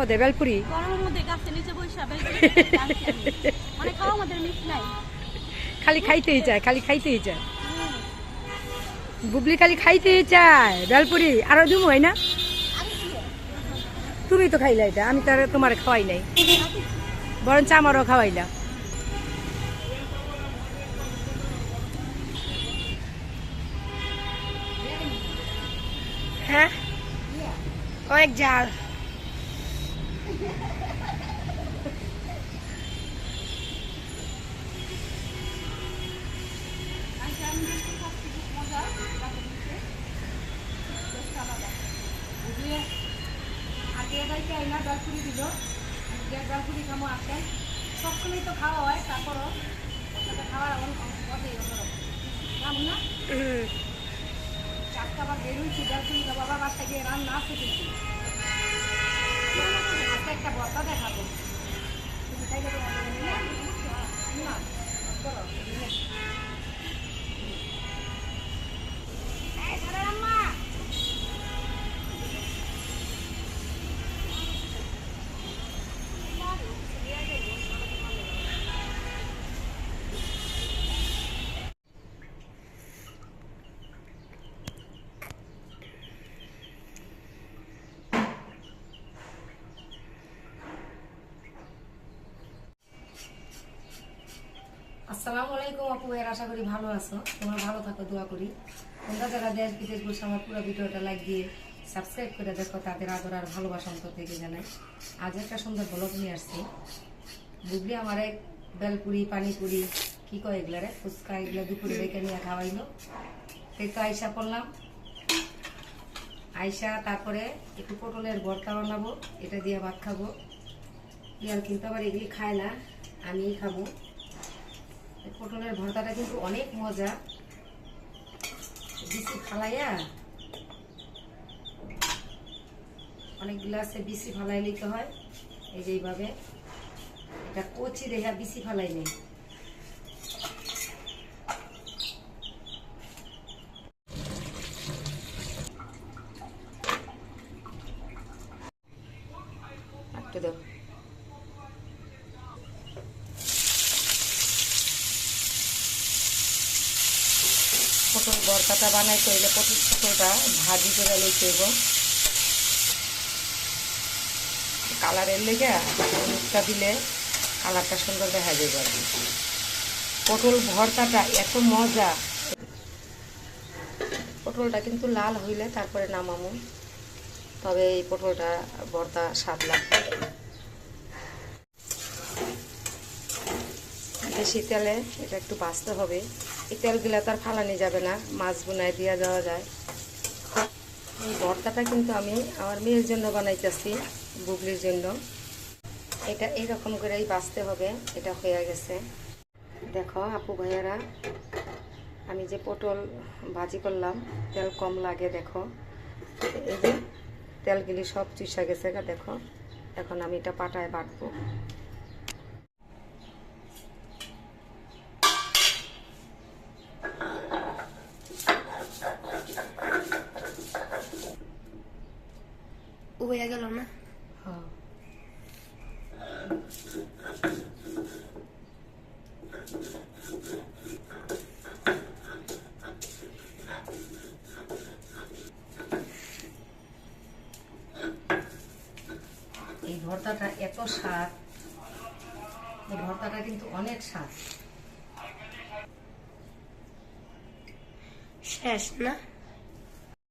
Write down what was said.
মধ্যে বেলপুরি? গরমের মধ্যে গাছের নিচে বসে বেলকুনি টানছি আমি। মানে খাওয়া আমাদের মিস নাই। খালি খাইতেই চায় খালি খাইতেই চায় বুবলি খালি খাইতেই চায় বেলপুরি আরও দিমু হয় না? তুমি তো খাইলা এটা আমি তো তোমার খাওয়াই নাই। বরঞ্চ আমারও খাওয়াইলা। হ্যাঁ? অনেক জাল। বাড়িতে আইনা ডালপুরি দিল। ডালপুরি খামো আসেন সবসময় তো খাওয়া হয় তারপরও খাওয়ার অনেক পথে খাব না? চারটা বার বের হয়েছি ডালপুরি খাব আবার বাসায় গিয়ে রান্না আছে কিন্তু। একটা বর্তা দেখাবো। না? আসসালামু আলাইকুম আপু, এর আশা করি ভালো আছো। তোমরা ভালো থাকো, দোয়া করি। তোমরা যারা দেশ বিদেশ বসে আমার পুরো ভিডিওটা লাইক দিয়ে সাবস্ক্রাইব করে দেখো, তাদের আদর আর ভালোবাসা অন্তর থেকে জানাই। আজ একটা সুন্দর ব্লগ নিয়ে আসছি। বুবলি আমার এক বেলপুরি, পানিপুরি, কি কয় এগুলা রে? ফুচকা এগুলো দুপুরে রেখে নিয়ে খাওয়াইলো। এই তো আইসা করলাম আইসা তারপরে একটু পটলের ভর্তা বানাবো, এটা দিয়ে ভাত খাব। ইয়ার কিন্তু আবার এগুলি খায় না, আমিই খাব। পটলের ভর্তাটা কিন্তু অনেক মজা। বিসি ফালাইয়া অনেক গ্লাসে বিসি ফালাই নিতে হয়। এই যে এইভাবে। এটা কচি দেখা বিসি ফালাই নেই। পটল ভর্তাটা বানাই করলে পটল পটলটা ভাজি করে লইতে হইব কালারের লেগে হলুদটা দিলে কালারটা সুন্দর দেখা যাবে আর কি। পটল ভর্তাটা এত মজা। পটলটা কিন্তু লাল হইলে তারপরে নামামু তবে এই পটলটা ভর্তা স্বাদ লাগবে। বেশি তেলে এটা একটু বাঁচতে হবে। এই তেলগুলো আর ফালানি যাবে না, মাছ বোনায় দিয়ে দেওয়া যায়। এই ভর্তাটা কিন্তু আমি আমার মেয়ের জন্য বানাইতেছি, বুবলির জন্য। এটা এইরকম করেই বাঁচতে হবে, এটা হয়ে গেছে। দেখো আপু ভাইয়ারা, আমি যে পটল ভাজি করলাম, তেল কম লাগে, দেখো। এই যে তেলগুলি সব চুষা গেছে গা, দেখো। এখন আমি এটা পাটায় বাটবো। ভর্তাটা এত স্বাদ। এই ভর্তাটা কিন্তু অনেক স্বাদ। শেষ না?